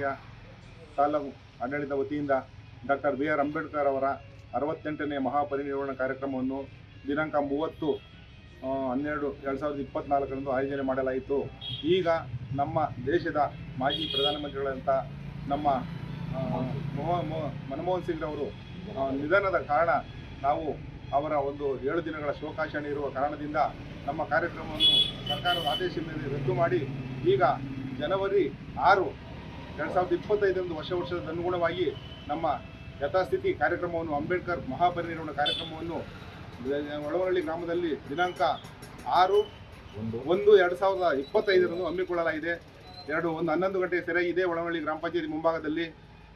ಪಂಚಾಯಿತಿಯ ತಾಲೂಕು ಆಡಳಿತ ವತಿಯಿಂದ ಡಾಕ್ಟರ್ ಬಿ ಆರ್ ಅಂಬೇಡ್ಕರ್ ಅವರ ಅರವತ್ತೆಂಟನೇ ಮಹಾಪರಿನಿರ್ವಹಣ ಕಾರ್ಯಕ್ರಮವನ್ನು ದಿನಾಂಕ ಮೂವತ್ತು ಹನ್ನೆರಡು ಎರಡು ಸಾವಿರದ ಇಪ್ಪತ್ತ್ನಾಲ್ಕರಂದು ಆಯೋಜನೆ ಮಾಡಲಾಯಿತು. ಈಗ ನಮ್ಮ ದೇಶದ ಮಾಜಿ ಪ್ರಧಾನಮಂತ್ರಿಗಳಂಥ ನಮ್ಮ ಮನಮೋಹನ್ ಸಿಂಗ್ ಅವರು ನಿಧನದ ಕಾರಣ ನಾವು ಅವರ ಒಂದು ಏಳು ದಿನಗಳ ಶೋಕಾಚರಣೆ ಇರುವ ಕಾರಣದಿಂದ ನಮ್ಮ ಕಾರ್ಯಕ್ರಮವನ್ನು ಸರ್ಕಾರದ ಆದೇಶದ ಮೇಲೆ ರದ್ದು ಮಾಡಿ ಈಗ ಜನವರಿ ಆರು ಎರಡು ಸಾವಿರದ ಇಪ್ಪತ್ತೈದರಂದು ವರ್ಷ ವರ್ಷದ ಅನುಗುಣವಾಗಿ ನಮ್ಮ ಯಥಾಸ್ಥಿತಿ ಕಾರ್ಯಕ್ರಮವನ್ನು ಅಂಬೇಡ್ಕರ್ ಮಹಾಪರಿನಿರ್ವಾಣ ಕಾರ್ಯಕ್ರಮವನ್ನು ಒಳವಳ್ಳಿ ಗ್ರಾಮದಲ್ಲಿ ದಿನಾಂಕ ಆರು ಒಂದು. ಒಂದು ಎರಡು ಸಾವಿರದ ಇಪ್ಪತ್ತೈದರಂದು ಹಮ್ಮಿಕೊಳ್ಳಲಾಗಿದೆ. ಎರಡು ಒಂದು ಹನ್ನೊಂದು ಗಂಟೆಗೆ ಸೆರೆ ಇದೆ ಒಳವಳ್ಳಿ ಗ್ರಾಮ ಪಂಚಾಯತಿ ಮುಂಭಾಗದಲ್ಲಿ.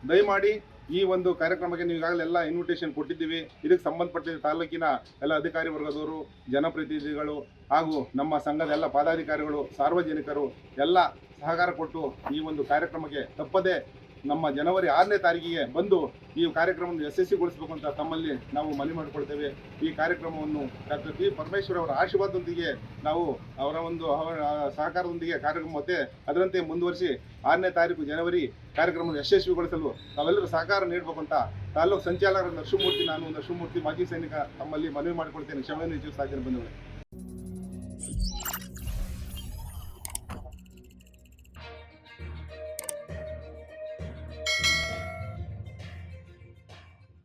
ದಯಮಾಡಿ ಈ ಒಂದು ಕಾರ್ಯಕ್ರಮಕ್ಕೆ ನೀವು ಈಗಾಗಲೇ ಎಲ್ಲ ಇನ್ವಿಟೇಷನ್ ಕೊಟ್ಟಿದ್ದೀವಿ. ಇದಕ್ಕೆ ಸಂಬಂಧಪಟ್ಟಿದ್ದ ತಾಲೂಕಿನ ಎಲ್ಲ ಅಧಿಕಾರಿ ವರ್ಗದವರು ಜನಪ್ರತಿನಿಧಿಗಳು ಹಾಗೂ ನಮ್ಮ ಸಂಘದ ಎಲ್ಲ ಪದಾಧಿಕಾರಿಗಳು ಸಾರ್ವಜನಿಕರು ಎಲ್ಲ ಸಹಕಾರ ಕೊಟ್ಟು ಈ ಒಂದು ಕಾರ್ಯಕ್ರಮಕ್ಕೆ ತಪ್ಪದೆ ನಮ್ಮ ಜನವರಿ ಆರನೇ ತಾರೀಕಿಗೆ ಬಂದು ಈ ಕಾರ್ಯಕ್ರಮವನ್ನು ಯಶಸ್ವಿಗೊಳಿಸಬೇಕು ಅಂತ ತಮ್ಮಲ್ಲಿ ನಾವು ಮನವಿ ಮಾಡಿಕೊಳ್ತೇವೆ. ಈ ಕಾರ್ಯಕ್ರಮವನ್ನು ಡಾಕ್ಟರ್ ಬಿ ಪರಮೇಶ್ವರ್ ಅವರ ಆಶೀರ್ವಾದದೊಂದಿಗೆ ನಾವು ಅವರ ಒಂದು ಸಹಕಾರದೊಂದಿಗೆ ಕಾರ್ಯಕ್ರಮ ಮತ್ತೆ ಅದರಂತೆ ಮುಂದುವರಿಸಿ ಆರನೇ ತಾರೀಕು ಜನವರಿ ಕಾರ್ಯಕ್ರಮವನ್ನು ಯಶಸ್ವಿಗೊಳಿಸಲು ನಾವೆಲ್ಲರೂ ಸಹಕಾರ ನೀಡಬೇಕು ಅಂತ ತಾಲೂಕು ಸಂಚಾಲಕರ ನರಸಿಂಹಮೂರ್ತಿ, ನಾನು ನರಸಿಂಹಮೂರ್ತಿ, ಮಾಜಿ ಸೈನಿಕ ತಮ್ಮಲ್ಲಿ ಮನವಿ ಮಾಡಿಕೊಳ್ತೇನೆ. ಕ್ಷಮೆಯನ್ನು ಹೆಚ್ಚು ಸಾಧನೆ